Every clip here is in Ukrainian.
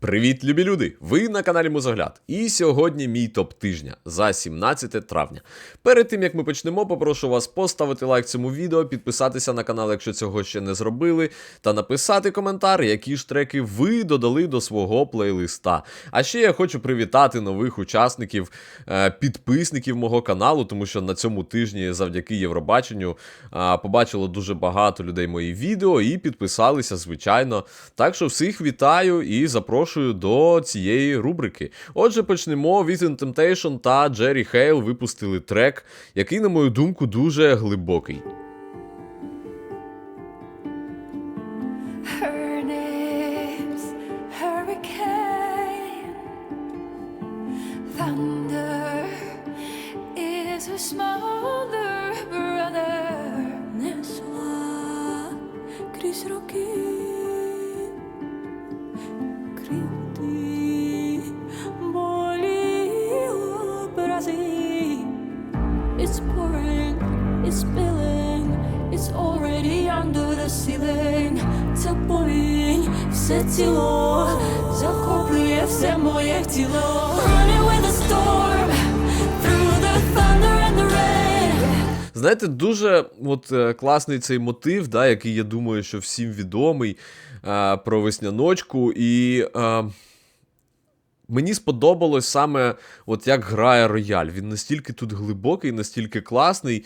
Привіт, любі люди! Ви на каналі Музогляд. І сьогодні мій топ тижня за 17 травня. Перед тим як ми почнемо, попрошу вас поставити лайк цьому відео, підписатися на канал, якщо цього ще не зробили, та написати коментар, які ж треки ви додали до свого плейлиста. А ще я хочу привітати нових учасників, е, підписників мого каналу, тому що на цьому тижні, завдяки Євробаченню, побачило дуже багато людей мої відео і підписалися, звичайно. Так що всіх вітаю і запрошую до цієї рубрики. Отже, почнемо. Within Temptation та Джері Хейл випустили трек, який, на мою думку, дуже глибокий. Thunder is her smaller все тіло, захоплює все моє тіло. Знаєте, дуже от, е, класний цей мотив, да, який я думаю, що всім відомий е, про весняночку. І е, мені сподобалось саме, от як грає рояль. Він настільки тут глибокий, настільки класний.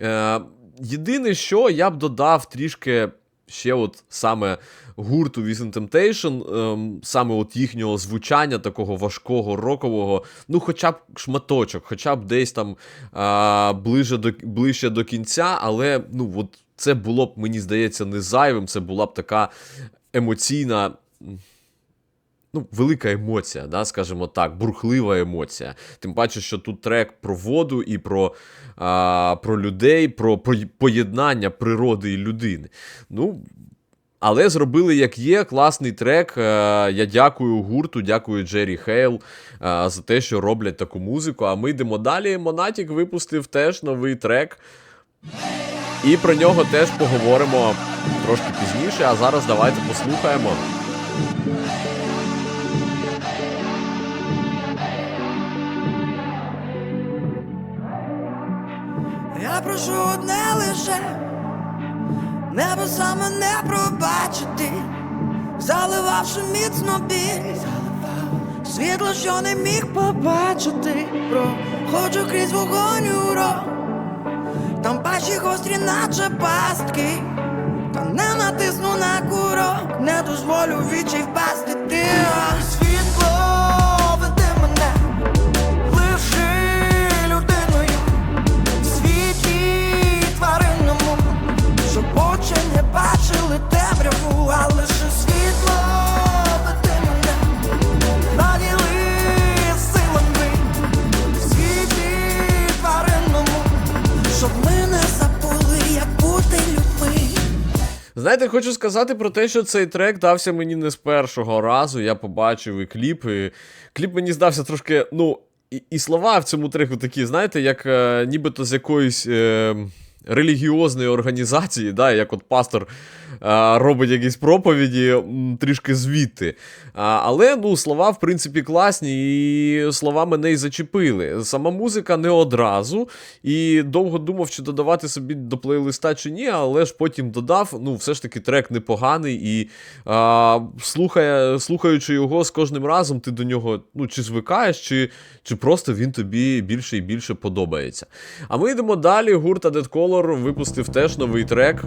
Е, єдине, що я б додав трішки. Ще от саме гурту Within Temptation, ем, саме от їхнього звучання, такого важкого, рокового, ну хоча б шматочок, хоча б десь там а, ближе до, ближче до кінця, але ну от це було б, мені здається, не зайвим, це була б така емоційна. Ну, велика емоція, да, скажімо так, бурхлива емоція. Тим паче, що тут трек про воду і про, а, про людей, про поєднання природи і людини. Ну, але зробили як є, класний трек. Е, Я дякую гурту, дякую Джері Хейл е, за те, що роблять таку музику. А ми йдемо далі. Монатік випустив теж новий трек. І про нього теж поговоримо трошки пізніше. А зараз давайте послухаємо. Прошу одне лише. Небеса мене пробачити, заливавши міцно біль, світло, що не міг побачити, проходжу крізь вогонь урок, там пащі гострі, наче пастки, та не натисну на курок, не дозволю вічі впасти. Ти Знаєте, хочу сказати про те, що цей трек дався мені не з першого разу. Я побачив і кліп. І кліп мені здався трошки, ну, і, і слова в цьому треку такі, знаєте, як е, нібито з якоїсь. Е, Релігіозної організації, да, як от пастор робить якісь проповіді трішки звідти. Але ну, слова, в принципі, класні, і слова мене і зачепили. Сама музика не одразу. І довго думав, чи додавати собі до плейлиста чи ні, але ж потім додав. Ну, все ж таки, трек непоганий, і а, слухає, слухаючи його з кожним разом, ти до нього ну, чи звикаєш, чи, чи просто він тобі більше і більше подобається. А ми йдемо далі. Гурт Dead Color випустив теж новий трек.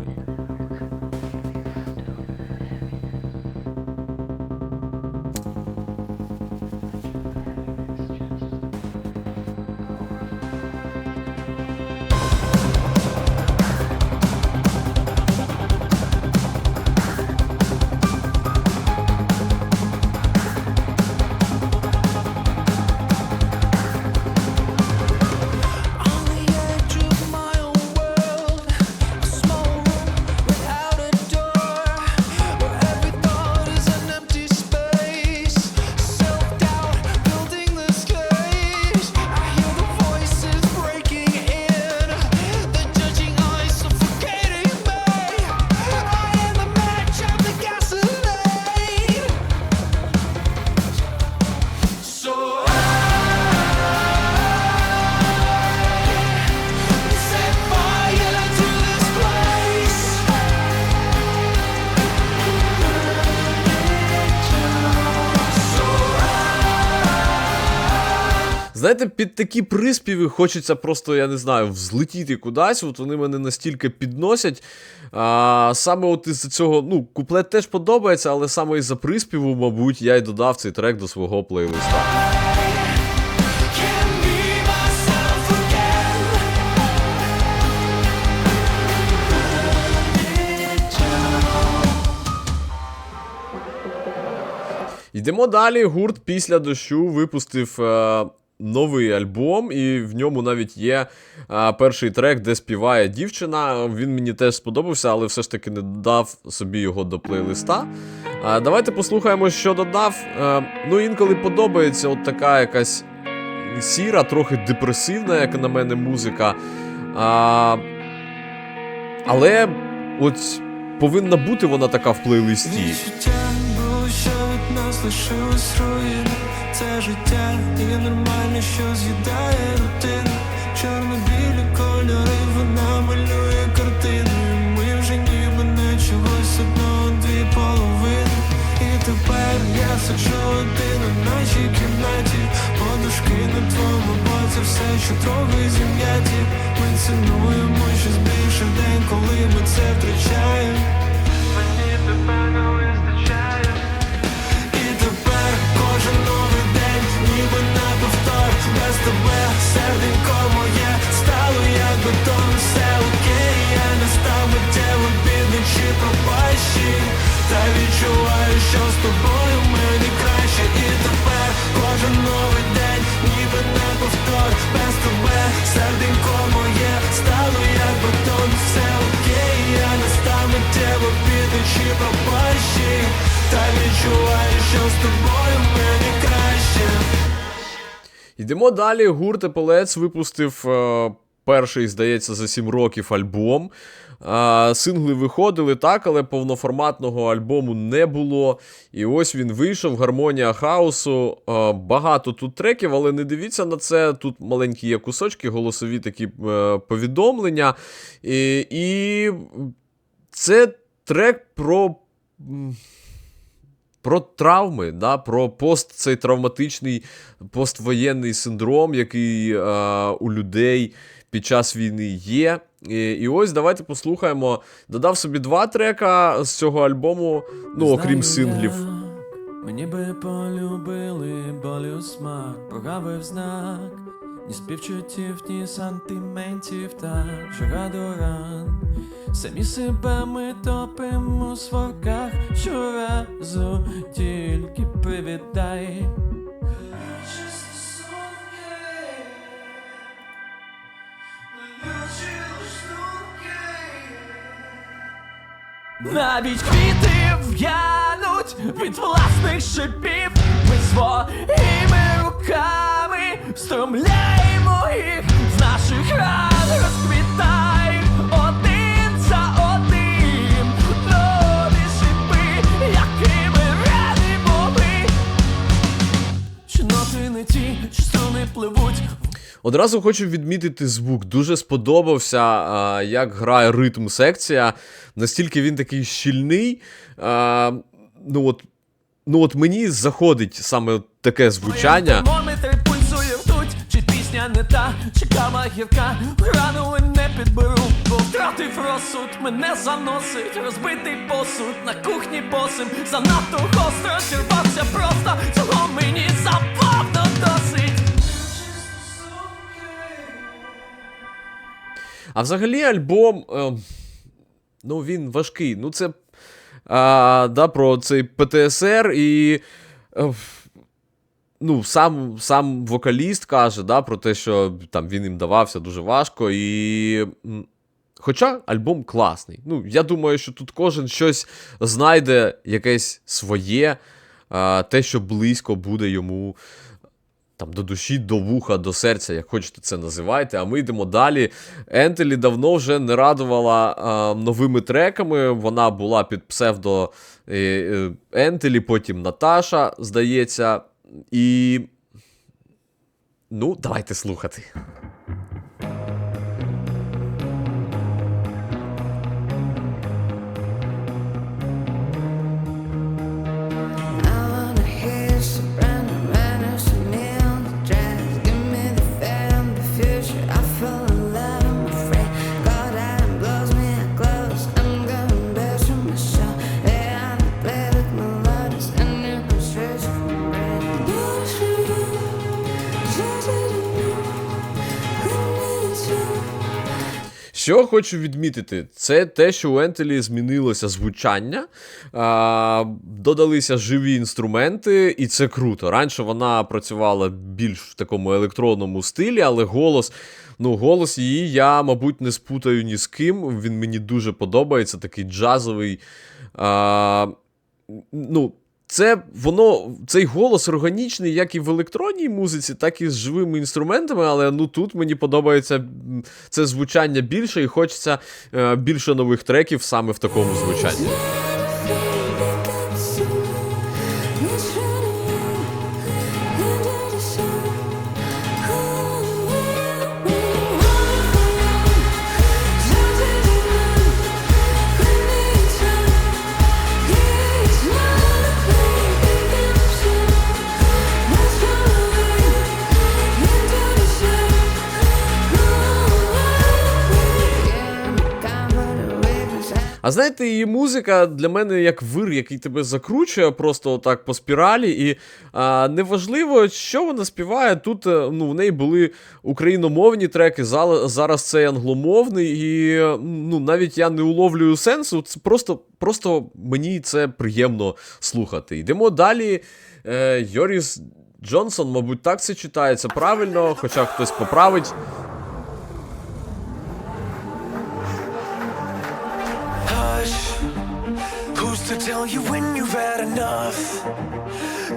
Знаєте, під такі приспіви хочеться просто, я не знаю, взлетіти кудись. От вони мене настільки підносять. А, саме от із цього, ну, куплет теж подобається, але саме із-за приспіву, мабуть, я й додав цей трек до свого плейлиста. Йдемо далі. Гурт після дощу випустив е, новий альбом, і в ньому навіть є е, перший трек, де співає дівчина. Він мені теж сподобався, але все ж таки не додав собі його до плейлиста. Е, давайте послухаємо, що додав. Е, ну, інколи подобається от така якась сіра, трохи депресивна, як на мене, музика. А, але от повинна бути вона така в плейлисті. Лишилось життя і нормально, що з'їдає рутину Чорно-білі кольори, вона малює картину. Ми вже ніби не чогось одного дві половини. І тепер я сиджу один у нашій кімнаті. Подушки на твоєму боці, все, що трохи зім'яті. Ми цінуємо щось більше в день, коли ми це втрачаємо. Мені тебе Тебе серденько моє стало як бетон Все окей, я не став миттєво бідний чи пропащий. Та відчуваю, що з тобою мені краще. І тепер кожен новий день, ніби на повтор. Без тебе серденько моє стало як бетон Все окей, я не став миттєво бідний чи пропащий. Та відчуваю, що з тобою мені краще Йдемо далі. Гурт Епелець випустив е, перший, здається, за 7 років альбом. Е, сингли виходили так, але повноформатного альбому не було. І ось він вийшов. Гармонія хаосу. Е, багато тут треків, але не дивіться на це. Тут маленькі є кусочки, голосові такі е, повідомлення. І, і це трек про. Про травми, да, про пост цей травматичний поствоєнний синдром, який е, у людей під час війни є. І, і ось давайте послухаємо. Додав собі два трека з цього альбому, ну окрім синглів. Мені би полюбили болю смак, прогавив знак, ні співчуттів, ні сантиментів, так жага до ран. Самі себе ми топимо у сварках щоразу, тільки привітай. Навіть квіти в'януть від власних шипів Ми своїми руками встромляємо їх з наших ран розквітай один за одним нові шипи, якими ранимо ми Чи ноти не ті, що струни пливуть Одразу хочу відмітити звук. Дуже сподобався, як грає ритм секція. Настільки він такий щільний. Ну от, ну от мені заходить саме таке звучання. Чи пісня не та, чи кава гірка, гранули не підберу, бо втратив розсуд, мене заносить, розбитий посуд на кухні босим, занадто гостро зірвався просто, цього мені забавно досить. А взагалі альбом. Е, ну, він важкий. Ну, це а, да, про цей ПТСР і. Е, ну, сам, сам вокаліст каже, да, про те, що там він їм давався дуже важко. І. Хоча альбом класний. Ну, я думаю, що тут кожен щось знайде якесь своє, те, що близько буде йому там до душі, до вуха, до серця, як хочете це називайте. А ми йдемо далі. Ентелі давно вже не радувала а, новими треками. Вона була під псевдо е, е, Ентелі, потім Наташа, здається. І. Ну, давайте слухати. Що хочу відмітити, це те, що у Ентелі змінилося звучання, а, додалися живі інструменти, і це круто. Раніше вона працювала більш в такому електронному стилі, але голос. Ну, голос її я, мабуть, не спутаю ні з ким. Він мені дуже подобається, такий джазовий. А, ну, це воно, цей голос органічний, як і в електронній музиці, так і з живими інструментами, але ну тут мені подобається це звучання більше, і хочеться е, більше нових треків саме в такому звучанні. А знаєте, її музика для мене як вир, який тебе закручує просто так по спіралі. І а, неважливо, що вона співає. Тут е, ну, в неї були україномовні треки, зараз це англомовний, і ну, навіть я не уловлюю сенсу. Це просто, просто мені це приємно слухати. Йдемо далі. Е, Йоріс Джонсон, мабуть, так це читається правильно, хоча хтось поправить. To tell you when you've had enough?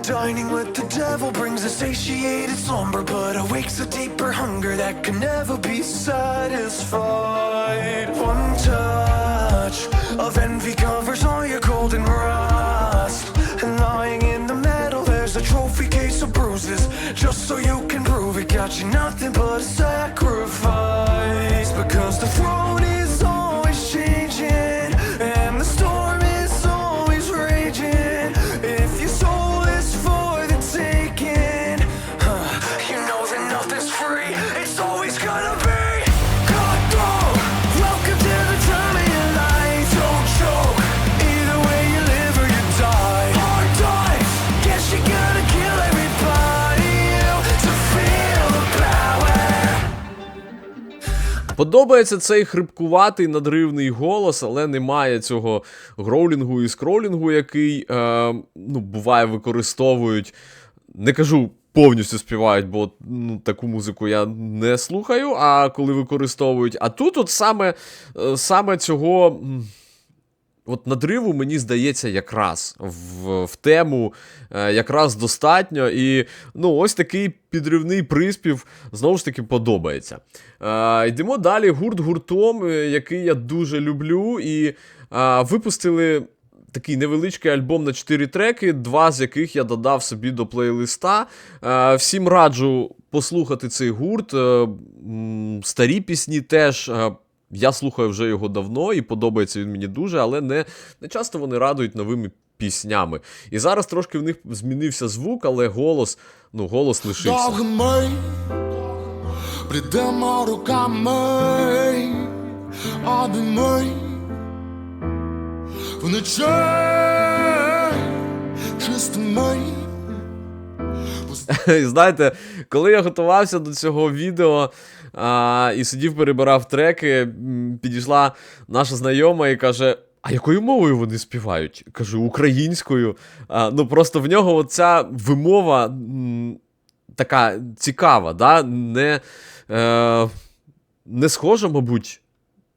Dining with the devil brings a satiated slumber, but awakes a deeper hunger that can never be satisfied. One touch of envy covers all your golden rust, and lying in the metal, there's a trophy case of bruises, just so you can prove it got you nothing but a sacrifice. Because the throne Подобається цей хрипкуватий надривний голос, але немає цього гроулінгу і скролінгу, який е, ну, буває використовують. Не кажу повністю співають, бо ну, таку музику я не слухаю, а коли використовують. А тут от саме, е, саме цього. От надриву, мені здається, якраз в, в тему е, якраз достатньо. І ну, ось такий підривний приспів знову ж таки подобається. Е, йдемо далі. Гурт гуртом, е, який я дуже люблю, і е, випустили. Такий невеличкий альбом на 4 треки, два з яких я додав собі до плейлиста. Е, всім раджу послухати цей гурт. Старі пісні теж. Я слухаю вже його давно і подобається він мені дуже, але не, не часто вони радують новими піснями. І зараз трошки в них змінився звук, але голос, ну, голос лишився. Довгими прийдемо руками, обійми вночі чистими. І знаєте, коли я готувався до цього відео а, і сидів, перебирав треки, підійшла наша знайома і каже. А якою мовою вони співають? Кажу, українською. А, ну просто в нього оця вимова м, така цікава, да? не, е, не схожа, мабуть,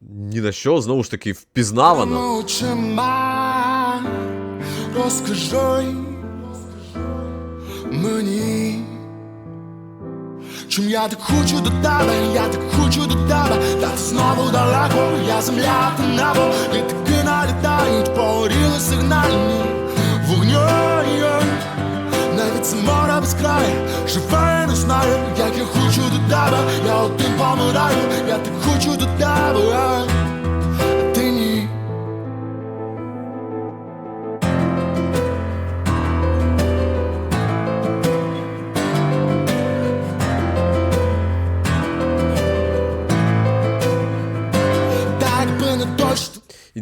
ні на що, знову ж таки, впізнавано. очима розкажи мені, чим я так хочу до тебе, я так хочу до тебе, та ти знову далеко, я земля та небо, літаки налітають, погоріли сигнальні вогні. Навіть це море без краю, живе не знаю, як я хочу до тебе, я один помираю, я так хочу до тебе,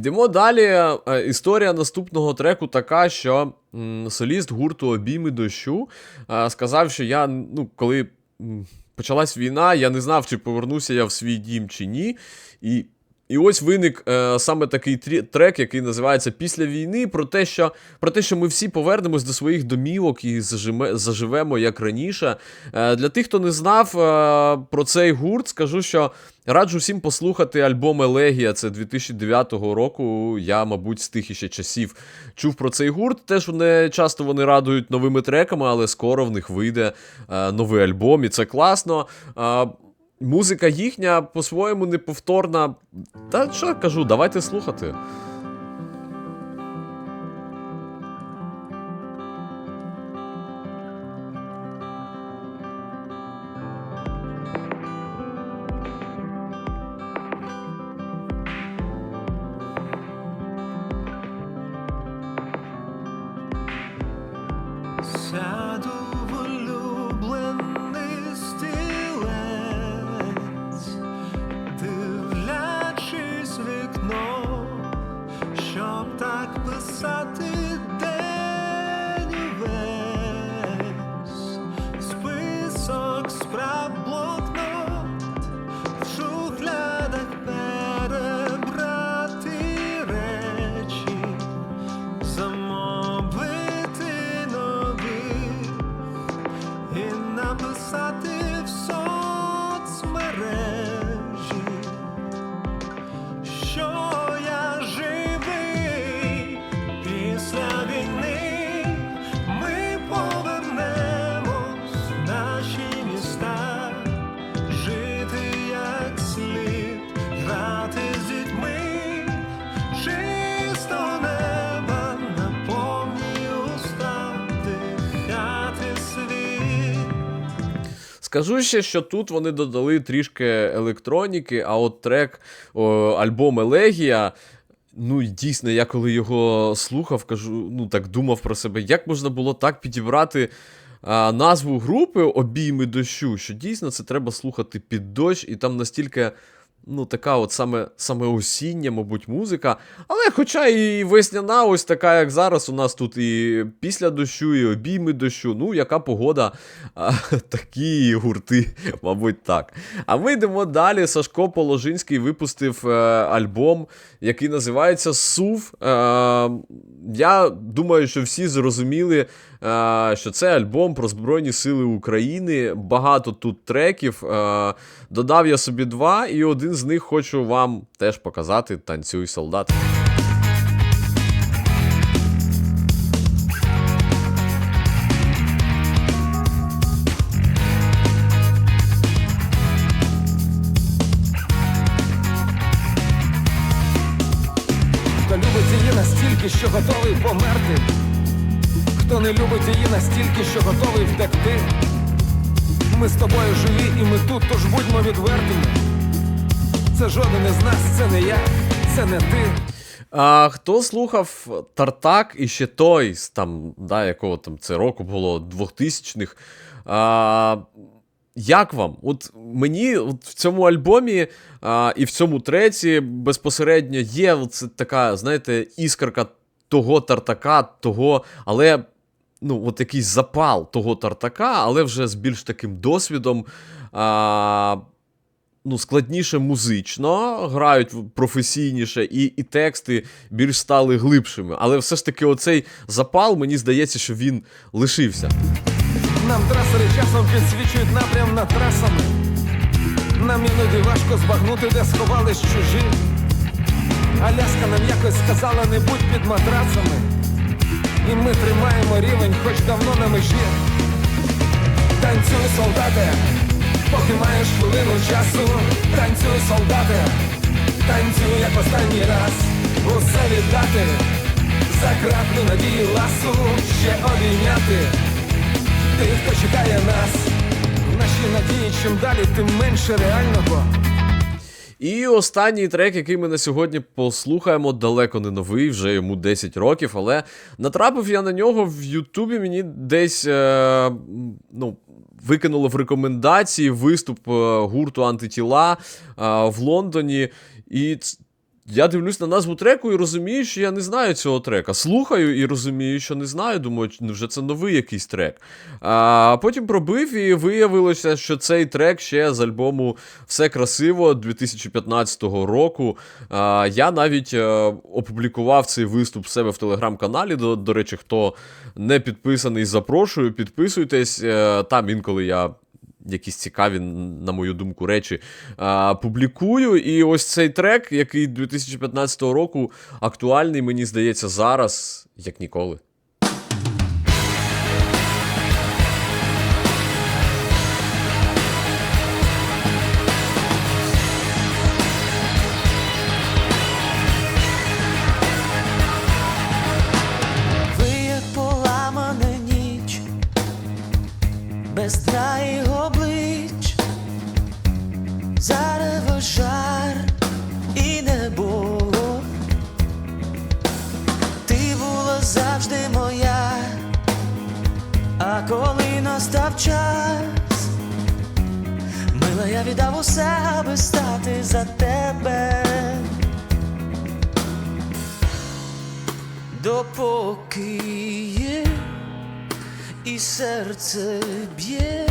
Йдемо далі. Е, Історія наступного треку така, що соліст гурту Обійми дощу е, сказав, що я, ну, коли почалась війна, я не знав, чи повернуся я в свій дім чи ні. І І ось виник е, саме такий трек, який називається Після війни, про те, що, про те, що ми всі повернемось до своїх домівок і зажиме, заживемо як раніше. Е, для тих, хто не знав е, про цей гурт, скажу, що раджу всім послухати альбом Елегія. Це 2009 року. Я, мабуть, з тих іще часів чув про цей гурт. Теж не часто вони радують новими треками, але скоро в них вийде е, новий альбом, і це класно. Е, Музика їхня по-своєму неповторна. Та що кажу, давайте слухати. Так писати Скажу ще, що тут вони додали трішки електроніки, а от трек о, альбом Елегія. Ну, дійсно, я коли його слухав, кажу, ну так думав про себе, як можна було так підібрати а, назву групи Обійми дощу, що дійсно це треба слухати під дощ, і там настільки. Ну, така от саме, саме осіння, мабуть, музика. Але хоча і весняна, ось така, як зараз, у нас тут і після дощу, і обійми дощу. Ну, яка погода, а, такі гурти, мабуть, так. А ми йдемо далі. Сашко Положинський випустив е, альбом, який називається Сув. Е, я думаю, що всі зрозуміли, е, що це альбом про Збройні Сили України. Багато тут треків. Е, додав я собі два, і один з них хочу вам теж показати Танцюй солдат. Настільки, що готовий втекти. Ми з тобою живі, і ми тут, тож будьмо відвертими. Це жоден із нас, це не я, це не ти. А, хто слухав Тартак і ще той, там, да, якого там це року було 2000-х. А, як вам? От мені от в цьому альбомі а, і в цьому треці безпосередньо є оце така, знаєте, іскорка того тартака, того, але ну, от якийсь запал того тартака, але вже з більш таким досвідом. А, ну, складніше музично, грають професійніше, і, і тексти більш стали глибшими. Але все ж таки, оцей запал, мені здається, що він лишився. Нам трасери часом підсвічують напрям над трасами. Нам іноді важко збагнути, де сховались чужі. Аляска нам якось сказала, не будь під матрацами. І ми тримаємо рівень, хоч давно на межі. Танцюй, солдати, поки маєш хвилину часу. Танцюй, солдати, танцюй, як останній раз. Усе віддати, за краплю надії ласу ще обійняти тих, хто чекає нас. В нашій надії, чим далі, тим менше реального. І останній трек, який ми на сьогодні послухаємо, далеко не новий, вже йому 10 років, але натрапив я на нього в Ютубі. Мені десь е, ну, викинуло в рекомендації виступ е, гурту антитіла е, в Лондоні. І я дивлюсь на назву треку і розумію, що я не знаю цього трека. Слухаю і розумію, що не знаю. Думаю, ну вже це новий якийсь трек. А потім пробив і виявилося, що цей трек ще з альбому Все красиво 2015 року. А, я навіть е, опублікував цей виступ в себе в телеграм-каналі. До, до речі, хто не підписаний, запрошую, підписуйтесь. Е, там інколи я якісь цікаві, на мою думку, речі а, публікую. І ось цей трек, який 2015 року актуальний, мені здається, зараз, як ніколи. Настав час, мила, я віддав усе, аби стати за тебе. допоки є і серце б'є.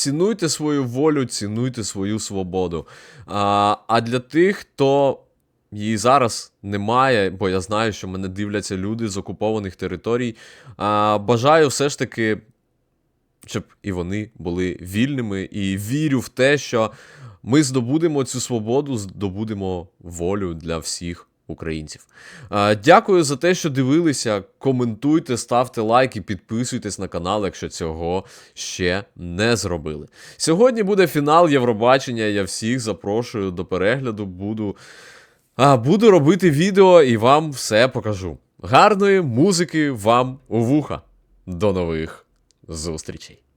Цінуйте свою волю, цінуйте свою свободу. А, а для тих, хто її зараз немає, бо я знаю, що мене дивляться люди з окупованих територій. А, бажаю все ж таки, щоб і вони були вільними, і вірю в те, що ми здобудемо цю свободу, здобудемо волю для всіх українців. Дякую за те, що дивилися. Коментуйте, ставте лайки, підписуйтесь на канал, якщо цього ще не зробили. Сьогодні буде фінал Євробачення. Я всіх запрошую до перегляду. Буду, буду робити відео і вам все покажу. Гарної музики вам у вуха. До нових зустрічей!